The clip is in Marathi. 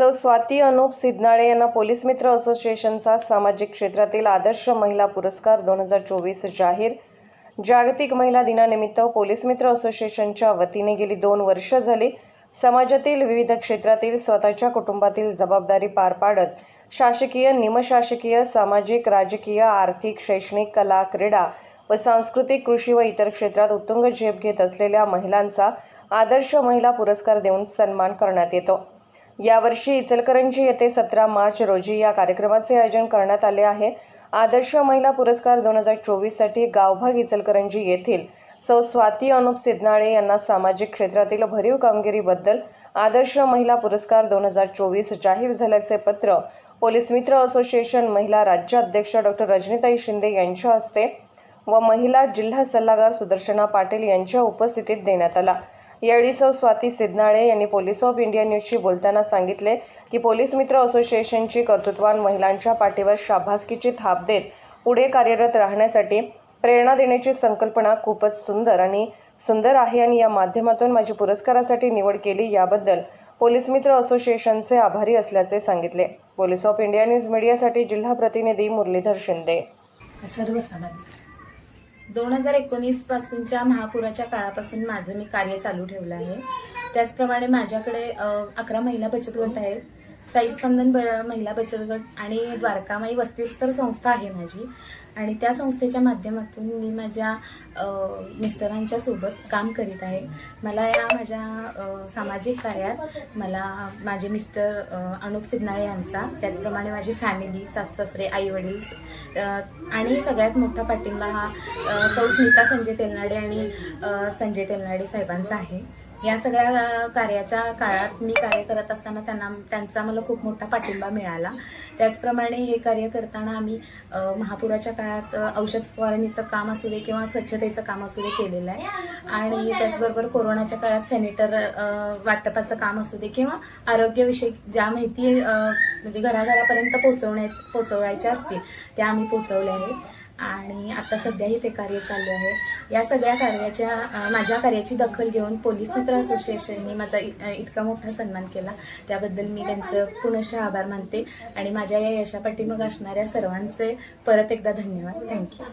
सौ स्वाती अनुप सिद्धनाळे यांना पोलीस मित्र असोसिएशनचा सामाजिक क्षेत्रातील आदर्श महिला पुरस्कार दोन हजार चोवीस जाहीर. जागतिक महिला दिनानिमित्त पोलीस मित्र असोसिएशनच्या वतीने गेली दोन वर्ष झाली. समाजातील विविध क्षेत्रातील स्वतःच्या कुटुंबातील जबाबदारी पार पाडत शासकीय निमशासकीय सामाजिक राजकीय आर्थिक शैक्षणिक कला क्रीडा व सांस्कृतिक कृषी व इतर क्षेत्रात उत्तुंग झेप घेत असलेल्या महिलांचा आदर्श महिला पुरस्कार देऊन सन्मान करण्यात येतो. यावर्षी इचलकरंजी येथे सतरा मार्च रोजी या कार्यक्रमाचे आयोजन करण्यात आले आहे. आदर्श महिला पुरस्कार दोन हजार चोवीससाठी गावभाग इचलकरंजी येथील सौ स्वाती अनुप सिद्नाळे यांना सामाजिक क्षेत्रातील भरीव कामगिरीबद्दल आदर्श महिला पुरस्कार दोन हजार चोवीस जाहीर झाल्याचे पत्र पोलीस मित्र असोसिएशन महिला राज्याध्यक्ष डॉक्टर रजनीताई शिंदे यांच्या हस्ते व महिला जिल्हा सल्लागार सुदर्शना पाटील यांच्या उपस्थितीत देण्यात आला. यावेळी सौ स्वाती सिद्धनाळे यांनी पोलीस ऑफ इंडिया न्यूजशी बोलताना सांगितले की पोलीस मित्र असोसिएशनची कर्तृत्वान महिलांच्या पाठीवर शाबासकीची थाप देत पुढे कार्यरत राहण्यासाठी प्रेरणा देण्याची संकल्पना खूपच सुंदर आणि सुंदर आहे आणि या माध्यमातून माझी पुरस्कारासाठी निवड केली याबद्दल पोलीस मित्र असोसिएशनचे आभारी असल्याचे सांगितले. पोलीस ऑफ इंडिया न्यूज मीडियासाठी जिल्हा प्रतिनिधी मुरलीधर शिंदे. सर्वसामान्य. दोन हजार एकोणीस पासूनच्या महापुराच्या काळापासून माझं मी कार्य चालू ठेवलं आहे. त्याचप्रमाणे माझ्याकडे अकरा महिला बचत गट आहेत. साई स्पंदन ब- महिला बचत गट आणि द्वारकामाई वस्तीस्तर संस्था आहे माझी. आणि त्या संस्थेच्या माध्यमातून मी माझ्या मिस्टरांच्या सोबत काम करीत आहे. मला या माझ्या सामाजिक कार्यात मला माझे मिस्टर अनुप सिद्नाळे यांचा त्याचप्रमाणे माझी फॅमिली सासू सासरे आई वडील आणि सगळ्यात मोठा पाठिंबा हा सौ स्मिता संजय तेलनाडे आणि संजय तेलनाडे साहेबांचा आहे. या सगळ्या कार्याच्या काळात मी कार्य करत असताना त्यांना त्यांचा मला खूप मोठा पाठिंबा मिळाला. त्याचप्रमाणे हे कार्य करताना आम्ही महापुराच्या काळात औषध फवारणीचं काम असू दे किंवा स्वच्छतेचं काम असू दे केलेलं आहे. आणि त्याचबरोबर कोरोनाच्या काळात सॅनिटर वाटपाचं काम असू दे किंवा आरोग्यविषयक ज्या माहिती म्हणजे घराघरापर्यंत पोहोचवण्याच्या पोचवायच्या असतील त्या आम्ही पोचवल्या आहेत. आणि आता सध्याही ते कार्य चालू आहे. या सगळ्या कार्याच्या माझ्या कार्याची दखल घेऊन पोलीस मित्र असोसिएशनने माझा इतका मोठा सन्मान केला. त्याबद्दल मी त्यांचं पुनश्च आभार मानते आणि माझ्या या यशापाठीमाग असणाऱ्या सर्वांचे परत एकदा धन्यवाद. थँक्यू